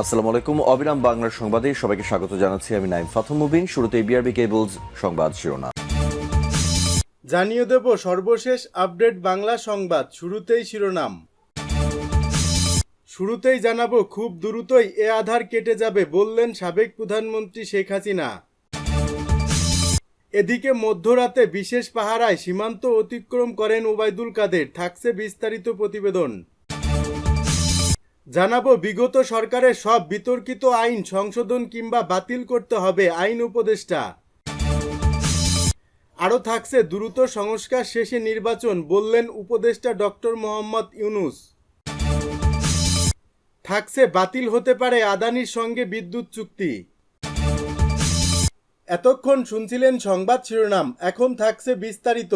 আসসালামু আলাইকুম। অবিরাম বাংলার সংবাদে সবাইকে স্বাগত জানাচ্ছি আমি নাইম ফাথম মুবিন। শুরুতে বিআরবি কেবলস সংবাদ শিরোনাম। জানিয়ে দেব সর্বশেষ আপডেট বাংলা সংবাদ, শুরুতেই শিরোনাম। শুরুতেই জানাব খুব দ্রুতই এ আধার কেটে যাবে বললেন সাবেক প্রধানমন্ত্রী শেখ হাসিনা। এদিকে মধ্যরাতে বিশেষ পাহারায় সীমান্ত অতিক্রম করেন ওবায়দুল কাদের, থাকছে বিস্তারিত প্রতিবেদন। জানাব, বিগত সরকারের সব বিতর্কিত আইন সংশোধন কিংবা বাতিল করতে হবে আইন উপদেষ্টা। আরও থাকছে দ্রুত সংস্কার শেষে নির্বাচন, বললেন উপদেষ্টা ডক্টর মোহাম্মদ ইউনুস। থাকছে বাতিল হতে পারে আদানির সঙ্গে বিদ্যুৎ চুক্তি। এতক্ষণ শুনছিলেন সংবাদ শিরোনাম, এখন থাকছে বিস্তারিত।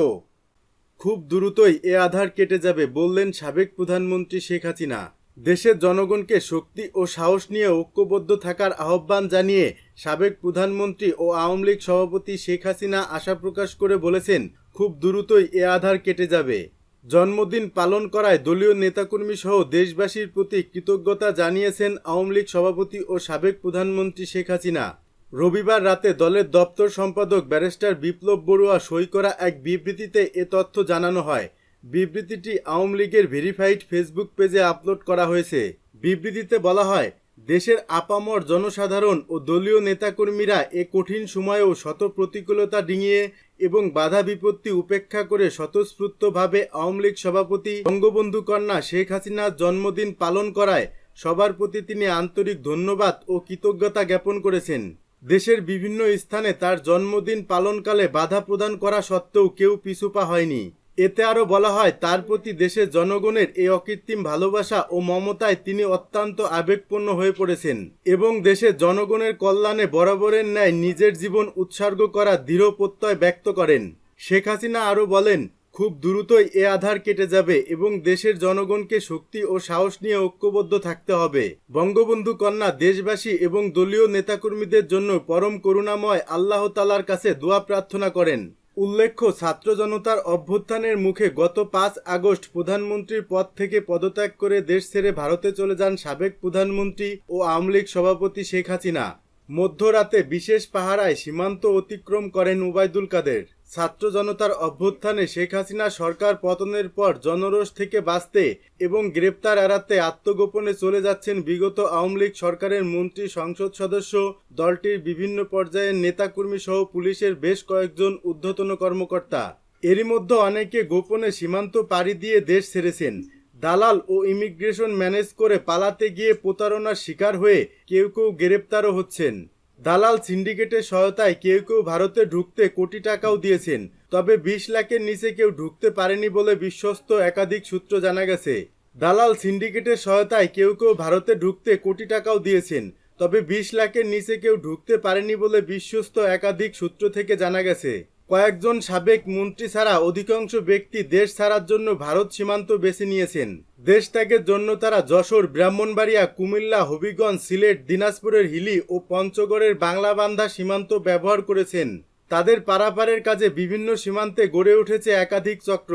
খুব দ্রুতই এ আধার কেটে যাবে, বললেন সাবেক প্রধানমন্ত্রী শেখ হাসিনা। দেশের জনগণকে শক্তি ও সাহস নিয়ে ঐক্যবদ্ধ থাকার আহ্বান জানিয়ে সাবেক প্রধানমন্ত্রী ও আওয়ামী লীগ সভাপতি শেখ হাসিনা আশা প্রকাশ করে বলেছেন, খুব দ্রুতই এ আধার কেটে যাবে। জন্মদিন পালন করায় দলীয় নেতাকর্মী সহ দেশবাসীর প্রতি কৃতজ্ঞতা জানিয়েছেন আওয়ামী লীগ সভাপতি ও সাবেক প্রধানমন্ত্রী শেখ হাসিনা। রবিবার রাতে দলের দপ্তর সম্পাদক ব্যারিস্টার বিপ্লব বড়ুয়া সই করা এক বিবৃতিতে এ তথ্য জানানো হয়। বিবৃতিটি আওয়ামী লীগের ভেরিফাইড ফেসবুক পেজে আপলোড করা হয়েছে। বিবৃতিতে বলা হয়, দেশের আপামর জনসাধারণ ও দলীয় নেতাকর্মীরা এ কঠিন সময়েও শত প্রতিকূলতা ডিঙিয়ে এবং বাধা বিপত্তি উপেক্ষা করে স্বতঃস্ফূর্তভাবে আওয়ামী লীগ সভাপতি বঙ্গবন্ধু কন্যা শেখ হাসিনার জন্মদিন পালন করায় সবার প্রতি তিনি আন্তরিক ধন্যবাদ ও কৃতজ্ঞতা জ্ঞাপন করেছেন। দেশের বিভিন্ন স্থানে তার জন্মদিন পালনকালে বাধা প্রদান করা সত্ত্বেও কেউ পিছুপা হয়নি। এতে আরও বলা হয়, তার প্রতি দেশের জনগণের এই অকৃত্রিম ভালোবাসা ও মমতায় তিনি অত্যন্ত আবেগপূর্ণ হয়ে পড়েছেন এবং দেশের জনগণের কল্যাণে বরাবরের ন্যায় নিজের জীবন উৎসর্গ করা দৃঢ় প্রত্যয় ব্যক্ত করেন। শেখ হাসিনা আরও বলেন, খুব দ্রুতই এ আধার কেটে যাবে এবং দেশের জনগণকে শক্তি ও সাহস নিয়ে ঐক্যবদ্ধ থাকতে হবে। বঙ্গবন্ধু কন্যা দেশবাসী এবং দলীয় নেতাকর্মীদের জন্য পরম করুণাময় আল্লাহ তালার কাছে দোয়া প্রার্থনা করেন। উল্লেখ্য, ছাত্র জনতার অভ্যুত্থানের মুখে গত পাঁচ আগস্ট প্রধানমন্ত্রীর পদ থেকে পদত্যাগ করে দেশ ছেড়ে ভারতে চলে যান সাবেক প্রধানমন্ত্রী ও আওয়ামী লীগ সভাপতি শেখ হাসিনা। মধ্যরাতে বিশেষ পাহারায় সীমান্ত অতিক্রম করেন উবায়দুল কাদের। ছাত্র জনতার অভ্যুত্থানে শেখ হাসিনা সরকার পতনের পর জনরোষ থেকে বাঁচতে এবং গ্রেপ্তার এড়াতে আত্মগোপনে চলে যাচ্ছেন বিগত আওয়ামী লীগ সরকারের মন্ত্রী সংসদ সদস্য, দলটির বিভিন্ন পর্যায়ের নেতাকর্মী সহ পুলিশের বেশ কয়েকজন ঊর্ধ্বতন কর্মকর্তা। এরই মধ্যে অনেকে গোপনে সীমান্ত পাড়ি দিয়ে দেশ ছেড়েছেন। দালাল ও ইমিগ্রেশন ম্যানেজ করে পালাতে গিয়ে প্রতারণার শিকার হয়ে কেউ কেউ গ্রেপ্তারও হচ্ছেন। দালাল সিন্ডিকেটের সহায়তায় কেউ কেউ ভারতে ঢুকতে কোটি টাকাও দিয়েছেন, তবে বিশ লাখের নিচে কেউ ঢুকতে পারেনি বলে বিশ্বস্ত একাধিক সূত্র জানা গেছে। দালাল সিন্ডিকেটের সহায়তায় কেউ কেউ ভারতে ঢুকতে কোটি টাকাও দিয়েছেন, তবে বিশ লাখের নিচে কেউ ঢুকতে পারেনি বলে বিশ্বস্ত একাধিক সূত্র থেকে জানা গেছে। কয়েকজন সাবেক মন্ত্রী ছাড়া অধিকাংশ ব্যক্তি দেশ ছাড়ার জন্য ভারত সীমান্ত বেছে নিয়েছেন। দেশ ত্যাগের জন্য তারা যশোর, ব্রাহ্মণবাড়িয়া, কুমিল্লা, হবিগঞ্জ, সিলেট, দিনাজপুরের হিলি ও পঞ্চগড়ের বাংলাবান্ধা সীমান্ত ব্যবহার করেছেন। তাদের পারাপারের কাজে বিভিন্ন সীমান্তে গড়ে উঠেছে একাধিক চক্র।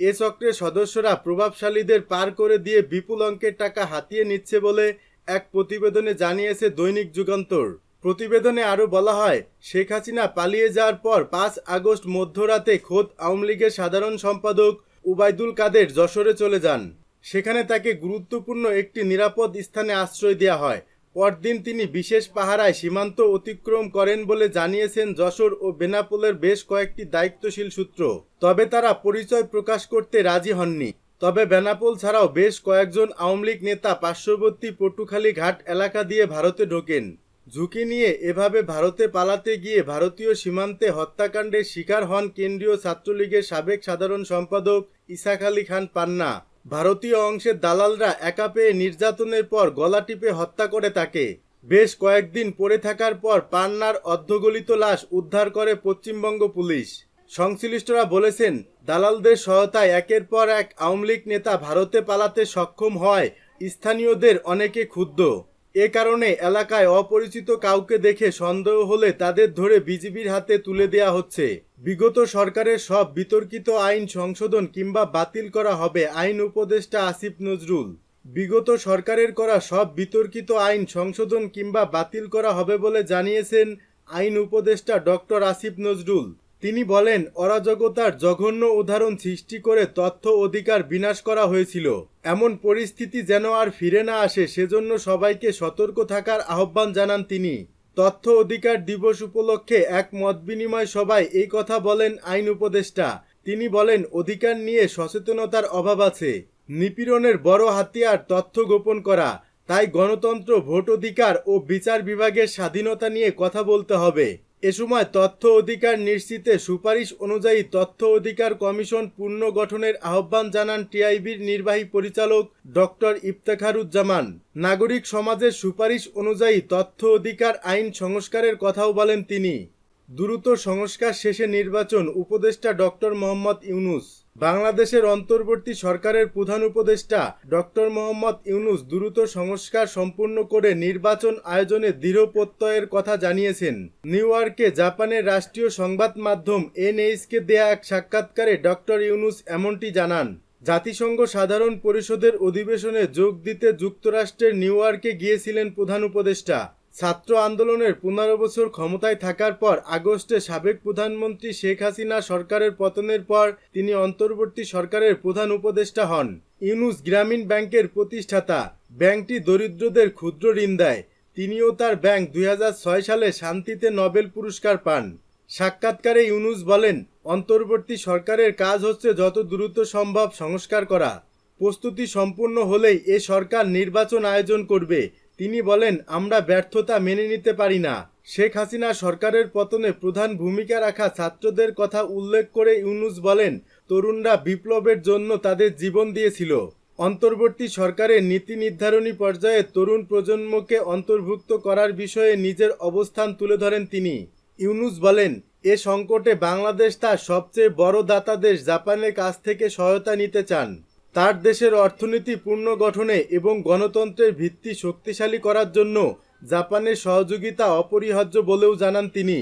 এ চক্রের সদস্যরা প্রভাবশালীদের পার করে দিয়ে বিপুল অঙ্কের টাকা হাতিয়ে নিচ্ছে বলে এক প্রতিবেদনে জানিয়েছে দৈনিক যুগান্তর। প্রতিবেদনে আরও বলা হয়, শেখ হাসিনা পালিয়ে যাওয়ার পর পাঁচ আগস্ট মধ্যরাতে খোদ আওয়ামী লীগের সাধারণ সম্পাদক উবায়দুল কাদের যশোরে চলে যান। সেখানে তাকে গুরুত্বপূর্ণ একটি নিরাপদ স্থানে আশ্রয় দেওয়া হয়। পরদিন তিনি বিশেষ পাহারায় সীমান্ত অতিক্রম করেন বলে জানিয়েছেন যশোর ও বেনাপোলের বেশ কয়েকটি দায়িত্বশীল সূত্র। তবে তারা পরিচয় প্রকাশ করতে রাজি হননি। তবে বেনাপোল ছাড়াও বেশ কয়েকজন আওয়ামী লীগ নেতা পার্শ্ববর্তী পটুখালী ঘাট এলাকা দিয়ে ভারতে ঢোকেন। ঝুঁকি নিয়ে এভাবে ভারতে পালাতে গিয়ে ভারতীয় সীমান্তে হত্যাকাণ্ডের শিকার হন কেন্দ্রীয় ছাত্রলীগের সাবেক সাধারণ সম্পাদক ইসাক আলী খান পান্না। ভারতীয় অংশের দালালরা একা পেয়ে নির্যাতনের পর গলা টিপে হত্যা করে তাকে। বেশ কয়েকদিন পড়ে থাকার পর পান্নার অর্ধগলিত লাশ উদ্ধার করে পশ্চিমবঙ্গ পুলিশ। সংশ্লিষ্টরা বলেছেন, দালালদের সহায়তায় একের পর এক আওয়ামী লীগ নেতা ভারতে পালাতে সক্ষম হয়। স্থানীয়দের অনেকে ক্ষুব্ধ। এ কারণে এলাকায় অপরিচিত কাউকে দেখে সন্দেহ হলে তাদের ধরে বিজিবির হাতে তুলে দেয়া হচ্ছে। বিগত সরকারের সব বিতর্কিত আইন সংশোধন কিংবা বাতিল করা হবে আইন উপদেষ্টা আসিফ নজরুল। বিগত সরকারের করা সব বিতর্কিত আইন সংশোধন কিংবা বাতিল করা হবে বলে জানিয়েছেন আইন উপদেষ্টা ডক্টর আসিফ নজরুল। তিনি বলেন, অরাজকতার জঘন্য উদাহরণ সৃষ্টি করে তথ্য অধিকার বিনাশ করা হয়েছিল। এমন পরিস্থিতি যেন আর ফিরে না আসে, সেজন্য সবাইকে সতর্ক থাকার আহ্বান জানান তিনি। তথ্য অধিকার দিবস উপলক্ষে এক মত বিনিময় সভায় এই কথা বলেন আইন উপদেষ্টা। তিনি বলেন, অধিকার নিয়ে সচেতনতার অভাব আছে। নিপীড়নের বড় হাতিয়ার তথ্য গোপন করা। তাই গণতন্ত্র, ভোট অধিকার ও বিচার বিভাগের স্বাধীনতা নিয়ে কথা বলতে হবে। এ সময় তথ্য অধিকার নিশ্চিতে সুপারিশ অনুযায়ী তথ্য অধিকার কমিশন পুনর্গঠনের গঠনের আহ্বান জানান টিআইবির নির্বাহী পরিচালক ডক্টর ইফতেখারুজ্জামান। নাগরিক সমাজের সুপারিশ অনুযায়ী তথ্য অধিকার আইন সংস্কারের কথাও বলেন তিনি। দ্রুত সংস্কার শেষে নির্বাচন উপদেষ্টা ডক্টর মোহাম্মদ ইউনুস। বাংলাদেশের অন্তর্বর্তী সরকারের প্রধান উপদেষ্টা ডক্টর মোহাম্মদ ইউনুস দ্রুত সংস্কার সম্পূর্ণ করে নির্বাচন আয়োজনে দৃঢ় প্রত্যয়ের কথা জানিয়েছেন। নিউ ইয়র্কে জাপানের রাষ্ট্রীয় সংবাদ মাধ্যম এনএইচকে দেয়া এক সাক্ষাৎকারে ডক্টর ইউনুস এমনটি জানান, জাতিসংঘ সাধারণ পরিষদের অধিবেশনে যোগ দিতে যুক্তরাষ্ট্রের নিউ ইয়র্কে গিয়েছিলেন প্রধান উপদেষ্টা। ছাত্র আন্দোলনের পনেরো বছর ক্ষমতায় থাকার পর আগস্টে সাবেক প্রধানমন্ত্রী শেখ হাসিনা সরকারের পতনের পর তিনি অন্তর্বর্তী সরকারের প্রধান উপদেষ্টা হন। ইউনুস গ্রামীণ ব্যাংকের প্রতিষ্ঠাতা। ব্যাংকটি দরিদ্রদের ক্ষুদ্র ঋণ দেয়। তিনিও তার ব্যাংক দুই হাজার ছয় সালে শান্তিতে নোবেল পুরস্কার পান। সাক্ষাৎকারে ইউনুস বলেন, অন্তর্বর্তী সরকারের কাজ হচ্ছে যত দ্রুত সম্ভব সংস্কার করা। প্রস্তুতি সম্পূর্ণ হলেই এ সরকার নির্বাচন আয়োজন করবে। তিনি বলেন, আমরা ব্যর্থতা মেনে নিতে পারি না। শেখ হাসিনা সরকারের পতনে প্রধান ভূমিকা রাখা ছাত্রদের কথা উল্লেখ করে ইউনুস বলেন, তরুণরা বিপ্লবের জন্য তাদের জীবন দিয়েছিল। অন্তর্বর্তী সরকারের নীতি নির্ধারণী পর্যায়ে তরুণ প্রজন্মকে অন্তর্ভুক্ত করার বিষয়ে নিজের অবস্থান তুলে ধরেন তিনি। ইউনুস বলেন, এ সংকটে বাংলাদেশ তার সবচেয়ে বড় দাতা দেশ জাপানের কাছ থেকে সহায়তা নিতে চান। তার দেশের অর্থনীতি পুনর্গঠনে এবং গণতন্ত্রের ভিত্তি শক্তিশালী করার জন্য জাপানের সহযোগিতা অপরিহার্য বলেও জানান তিনি।